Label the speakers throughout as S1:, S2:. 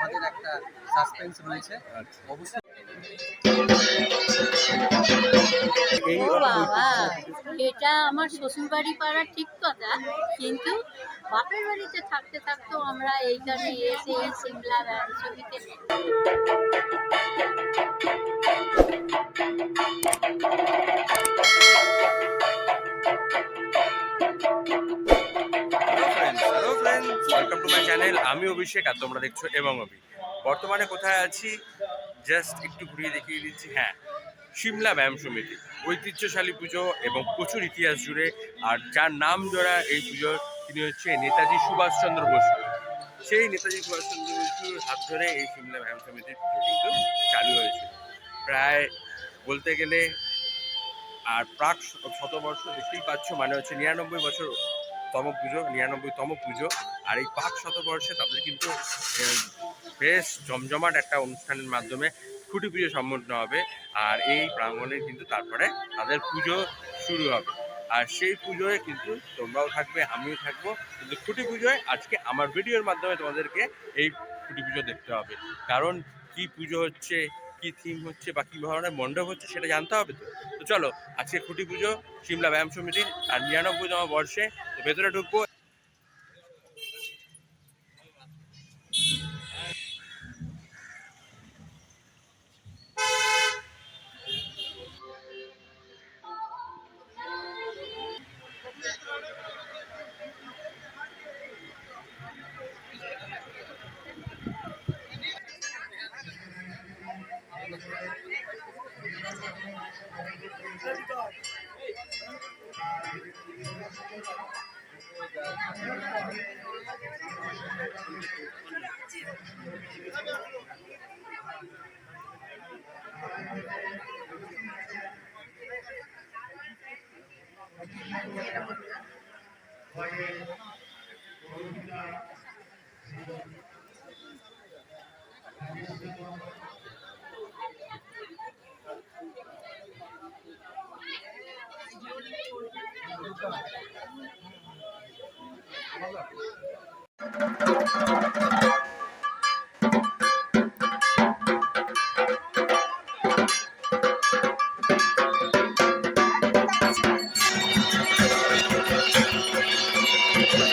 S1: আমাদের একটা সাসপেন্স রয়েছে।
S2: আচ্ছা।
S1: অবশ্যই।
S3: ও বাবা এটা আমার শ্বশুর বাড়ি পাড়া ঠিক কথা কিন্তু বাপের বাড়িতে থাকতে থাকতেও আমরা এইখানে এসে এই সিমলা ছবিতে
S2: হ্যালো মাই চ্যানেল আমি অভিষেক আর তোমরা দেখছ এবং অভি। বর্তমানে কোথায় আছি? জাস্ট একটু ঘুরিয়ে দেখিয়ে দিচ্ছি। হ্যাঁ সিমলা ব্যায়াম সমিতি, ঐতিহ্যশালী পুজো এবং প্রচুর ইতিহাস জুড়ে। আর যার নাম জোড়া এই পুজোর তিনি হচ্ছে নেতাজি সুভাষচন্দ্র বসু। সেই নেতাজি সুভাষচন্দ্র বসুর হাত ধরে এই সিমলা ব্যায়াম সমিতির পুজো কিন্তু চালু হয়েছে। প্রায় বলতে গেলে আর প্রাক শতবর্ষ দেখতেই পাচ্ছ মানে হচ্ছে নিরানব্বই বছর তম পুজো নিরানব্বইতম পুজো। আর এই পাঁচ শতবর্ষে তাদের কিন্তু বেশ জমজমাট একটা অনুষ্ঠানের মাধ্যমে খুঁটি পুজো সম্পন্ন হবে। আর এই প্রাঙ্গণে কিন্তু তারপরে তাদের পুজো শুরু হবে। আর সেই পুজোয় কিন্তু তোমরাও থাকবে, আমিও থাকব। কিন্তু খুঁটি পুজোয় আজকে আমার ভিডিওর মাধ্যমে তোমাদেরকে এই খুঁটি পুজো দেখতে হবে। কারণ কি পুজো হচ্ছে কি থিম হচ্ছে বা কী ধরনের মণ্ডপ হচ্ছে সেটা জানতে হবে তো। তো চলো, আজকে খুঁটি পুজো, সিমলা ব্যায়াম সমিতির আর নিরানব্বইতম বর্ষে ভেতরে ঢুকবো।
S4: Durga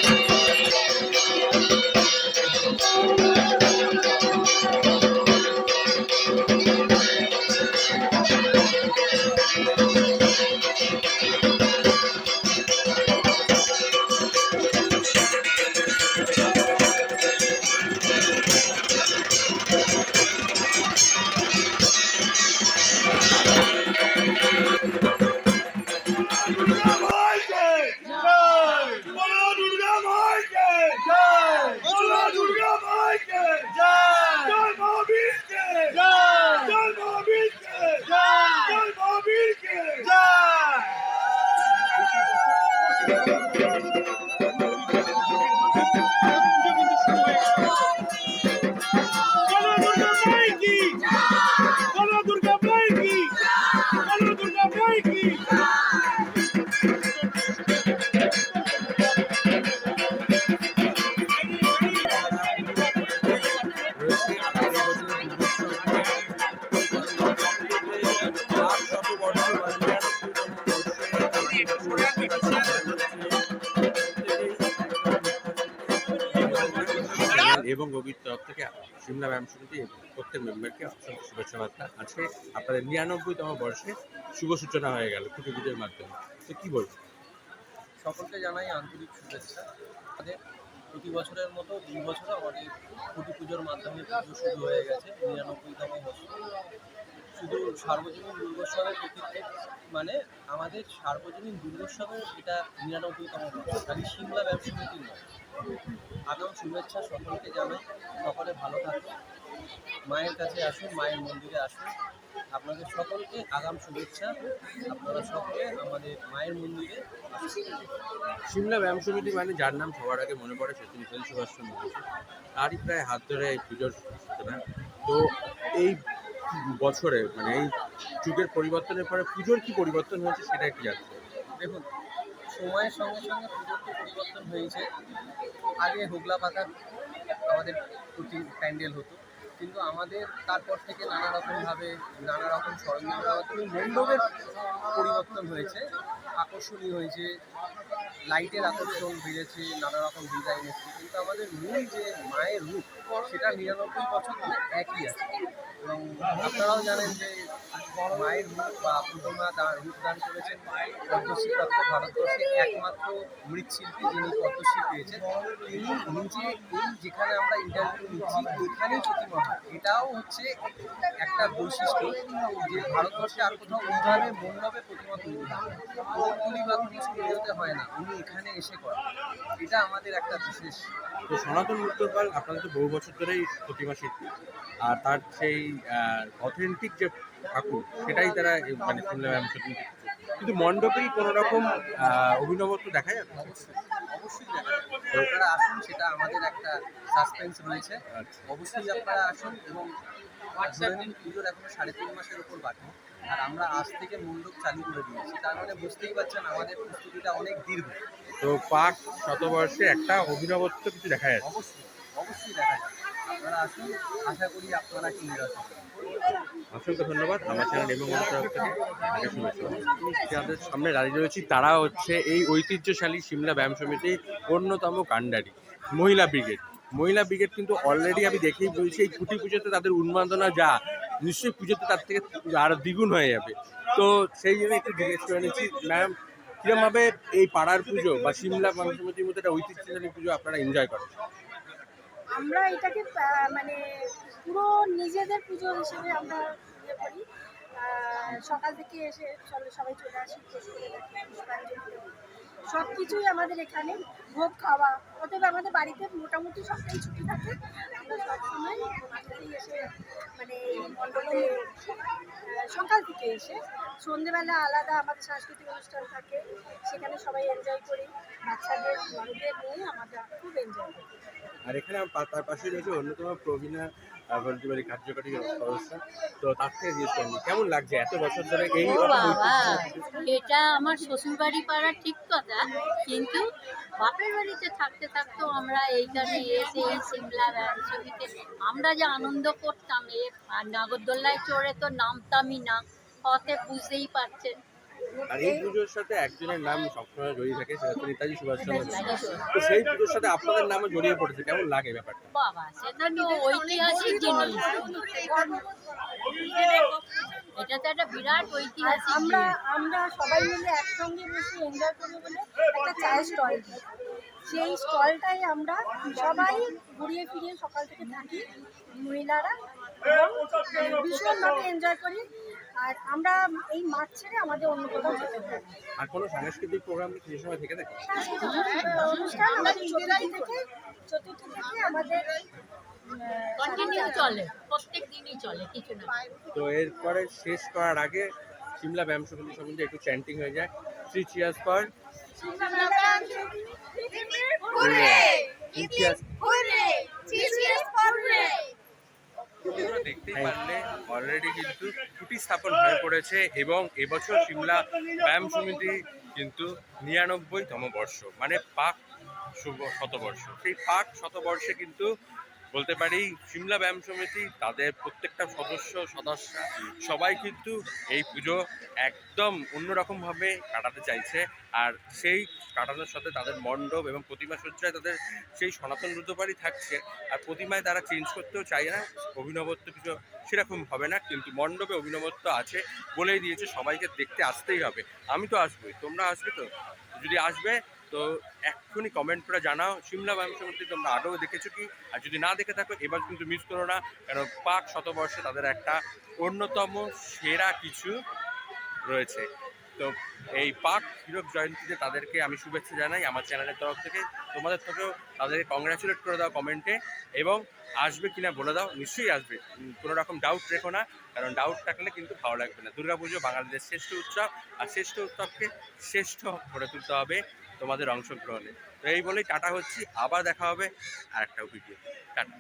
S2: thank you. এবং রবির তরফ থেকে সিমলা ব্যায়াম সমিতি প্রত্যেক মেম্বারকে অসংখ্য শুভেচ্ছা বার্তা। আছে আপনাদের নিরানব্বইতম বর্ষে শুভ সূচনা হয়ে গেল পুজোর মাধ্যমে। তো কী বলব?
S1: সকলকে জানাই আন্তরিক শুভেচ্ছা। আমাদের প্রতি বছরের মতো দুই বছর আমাদের খুঁটি পুজোর মাধ্যমে পুজো শুরু হয়ে গেছে, নিরানব্বইতম বছর শুধু সার্বজনীন দুর্গোৎসবের প্রতীক মানে আমাদের সার্বজনীন দুর্গোৎসবের এটা নিরানব্বইতম বছর খালি সিমলা ব্যবসা নয়। আগাম শুভেচ্ছা সকলকে জানাই সকলে ভালো থাকুন। মায়ের কাছে আসুন মায়ের মন্দিরে আসুন। আপনাদের সকলকে আগাম শুভেচ্ছা। আপনারা সকলে আমাদের মায়ের মন্দিরে
S2: সিমলা ব্যায়াম সমিতি মানে যার নাম সবার আগে মনে পড়ে সেটি নেতাজি সুভাষচন্দ্র বসু। তারই প্রায় হাত ধরে এই পুজোর সূচনা তো এই বছরে মানে এই যুগের পরিবর্তনের পরে পুজোর কি পরিবর্তন হয়েছে সেটা একটু জানতে
S1: দেখুন সময়ের সঙ্গে সঙ্গে পুজোর পরিবর্তন হয়েছে। আগে হুগলা পাতার আমাদের প্রতি প্যান্ডেল হতো, কিন্তু আমাদের তারপর থেকে নানা রকমভাবে, নানা রকম সরঞ্জামের মাধ্যমে মণ্ডপের পরিবর্তন হয়েছে, আকর্ষণীয় হয়েছে, লাইটের আকর্ষণ বেড়েছে, নানা রকম ডিজাইন এসছে। কিন্তু আমাদের মূল যে মায়ের রূপ, সেটা নিরানব্বই বছর একই আছে। এবং আপনারাও জানেন যে মায়ের রূপ বা প্রতিমা দান করেছেন পদ্মশ্রী প্রাপ্ত ভারতবর্ষের একমাত্র মৃৎশিল্পী যিনি পদ্মশ্রী পেয়েছেন। তিনি নিজে এই যেখানে আমরা ইন্টারভিউ নিচ্ছি, এখানেই প্রতিমা হয়। এটাও হচ্ছে একটা বৈশিষ্ট্য যে ভারতবর্ষে আর কোথাও এইভাবে মণ্ডপে প্রতিমা তৈরি হয় বা কোনো স্টুডিওতে হয় না। উনি এখানে এসে করেন। এটা আমাদের একটা বিশেষ
S2: তো সনাতন মুক্তপাল আপনাদের তো বহু বছর ধরেই প্রতিমা শিল্পী। আর তার সেই অথেন্টিক যে ঠাকুর সেটাই তারা মানে ব্যায়াম শুটিং কিন্তু মণ্ডপেই কোনো রকম অভিনবত্ব দেখা যাবে?
S1: অবশ্যই দেখা যাবে। আপনারা আসুন সেটা আমাদের একটা সাসপেন্স রয়েছে।
S2: আচ্ছা।
S1: অবশ্যই আপনারা আসুন এবং পুজোর এখনও সাড়ে তিন মাসের উপর বাকি। আর আমরা আজ থেকে মণ্ডপ চালু করে দিয়েছি। তার মানে বুঝতেই পারছেন আমাদের প্রস্তুতিটা অনেক দীর্ঘ।
S2: তো পাক শতবর্ষে একটা অভিনবত্ব কিছু দেখা যাচ্ছে।
S1: অবশ্যই অবশ্যই দেখা যাবে। আপনারা আসুন আশা করি আপনারা কি নিরাশ
S2: অসংখ্য ধন্যবাদ। আমার চ্যানেল এবং সামনে দাঁড়িয়ে রয়েছি তারা হচ্ছে এই ঐতিহ্যশালী সিমলা ব্যায়াম সমিতির অন্যতম কাণ্ডারি মহিলা ব্রিগেড। মহিলা ব্রিগেড কিন্তু অলরেডি আমি দেখেই বলছি, এই কুটি পুজোতে তাদের উন্মাদনা যা, নিশ্চয়ই পুজোতে তার থেকে আরও দ্বিগুণ হয়ে যাবে। তো সেই জন্য একটু জিজ্ঞেস করে নিচ্ছি ম্যাম কিরমভাবে এই পাড়ার পুজো বা ব্যায়াম সমিতির মধ্যে একটা ঐতিহ্যশালী পুজো আপনারা এনজয় করেন?
S5: আমরা এটাকে মানে পুরো নিজেদের পুজো হিসেবে আমরা ইয়ে করি। সকাল থেকে এসে সবাই চলে আসি সব কিছুই আমাদের এখানে ভোগ খাওয়া। অতএব আমাদের বাড়িতে মোটামুটি সবটাই ছুটি থাকে। আমরা সবসময় বাড়িতেই এসে মানে এই মণ্ডপে সকাল থেকে এসে সন্ধেবেলা আলাদা আমাদের সাংস্কৃতিক অনুষ্ঠান থাকে। সেখানে সবাই এনজয় করি। বাচ্চাদের, বড়দের নিয়ে আমরা খুব এনজয় করি।
S2: আর এখানে তার পাশে রয়েছে অন্যতম প্রবীণা কার্যকরী তো তার থেকে জিজ্ঞেস করেন কেমন লাগছে এত বছর ধরে এই
S3: এটা আমার শ্বশুর বাড়ি পাড়া ঠিক কথা কিন্তু বাপের বাড়িতে থাকতে থাকতেও আমরা এইখানে এসে এই সিমলা ছবিতে আমরা যে আনন্দ করতাম এ আর নাগরদোল্লায় চড়ে তো নামতামই না অতএব বুঝতেই পারছেন।
S2: আর এই পুজোর সাথে একজনের নাম সবসময় জড়িয়ে থাকে সেটা হচ্ছে নেতাজি সুভাষচন্দ্র বসু। তো সেই পুজোর সাথে আপনাদের নামও জড়িয়ে পড়েছে কেমন লাগে ব্যাপারটা?
S3: বাবা সেটা তো ঐতিহাসিক জিনিস। এটা তো একটা বিরাট ঐতিহাসিক
S5: আমরা আমরা সবাই মিলে একসঙ্গে বসে এনজয় করব বলে একটা চায়ের স্টল সেই স্টলটাই আমরা সবাই ঘুরিয়ে ফিরিয়ে সকাল থেকে থাকি মহিলারা। এবং ভীষণভাবে এনজয় করি। আর আমরা এই মাঠ ছেড়ে আমাদের অন্য কোথাও যেতে পারি
S2: আর কোনো সাংস্কৃতিক প্রোগ্রাম কি সেই সময় থেকে থাকে
S5: সাংস্কৃতিক অনুষ্ঠান আমাদের চতুর্থী থেকে চতুর্থী থেকে আমাদের
S3: কন্টিনিউ চলে প্রত্যেক দিনই চলে কিছু না।
S2: তো এরপরে শেষ করার আগে সিমলা ব্যায়াম সমিতি সম্বন্ধে একটু চ্যান্টিং হয়ে যায়। থ্রি চিয়ার্স ফর তোমরা দেখতেই পারলে অলরেডি কিন্তু খুঁটি স্থাপন হয়ে পড়েছে এবং এবছর সিমলা ব্যায়াম সমিতি কিন্তু নিরানব্বইতম বর্ষ মানে পাক শুভ শতবর্ষ। সেই পাক শতবর্ষে কিন্তু বলতে পারি, সিমলা ব্যায়াম সমিতি তাদের প্রত্যেকটা সদস্য সদস্য, সবাই কিন্তু এই পুজো একদম অন্যরকমভাবে কাটাতে চাইছে। আর সেই কাটানোর সাথে তাদের মণ্ডপ এবং প্রতিমা সজ্জায় তাদের সেই সনাতন রুদ্রবাড়ি থাকছে। আর প্রতিমায় তারা চেঞ্জ করতেও চায় না, অভিনবত্ব কিছু সেরকম হবে না, কিন্তু মণ্ডপে অভিনবত্ব আছে বলেই দিয়েছে, সবাইকে দেখতে আসতেই হবে। আমি তো আসবোই, তোমরা আসবে তো? যদি আসবে তো এক্ষুনি কমেন্ট করে জানাও। সিমলা ব্যায়াম সমিতি তোমরা আরও দেখেছ কি? আর যদি না দেখে থাকো, এবার কিন্তু মিস করো না, কারণ পাক শতবর্ষে তাদের একটা অন্যতম সেরা কিছু রয়েছে। তো এই পাক হীরক জয়ন্তীতে তাদেরকে আমি শুভেচ্ছা জানাই আমার চ্যানেলের তরফ থেকে। তোমাদের থেকেও তাদেরকে কংগ্রাচুলেট করে দাও কমেন্টে এবং আসবে কিনা বলে দাও, নিশ্চয়ই আসবে। কোনো রকম ডাউট রেখো না, কারণ ডাউট থাকলে কিন্তু ভালো লাগবে না। দুর্গাপুজো বাঙালিদের শ্রেষ্ঠ উৎসব, আর শ্রেষ্ঠ উৎসবকে শ্রেষ্ঠ করে তুলতে হবে। তোমাদের অংশগ্রহণে। তো এই বলেই টাটা হচ্ছি। আবার দেখা হবে আর একটা ভিডিও টাটা।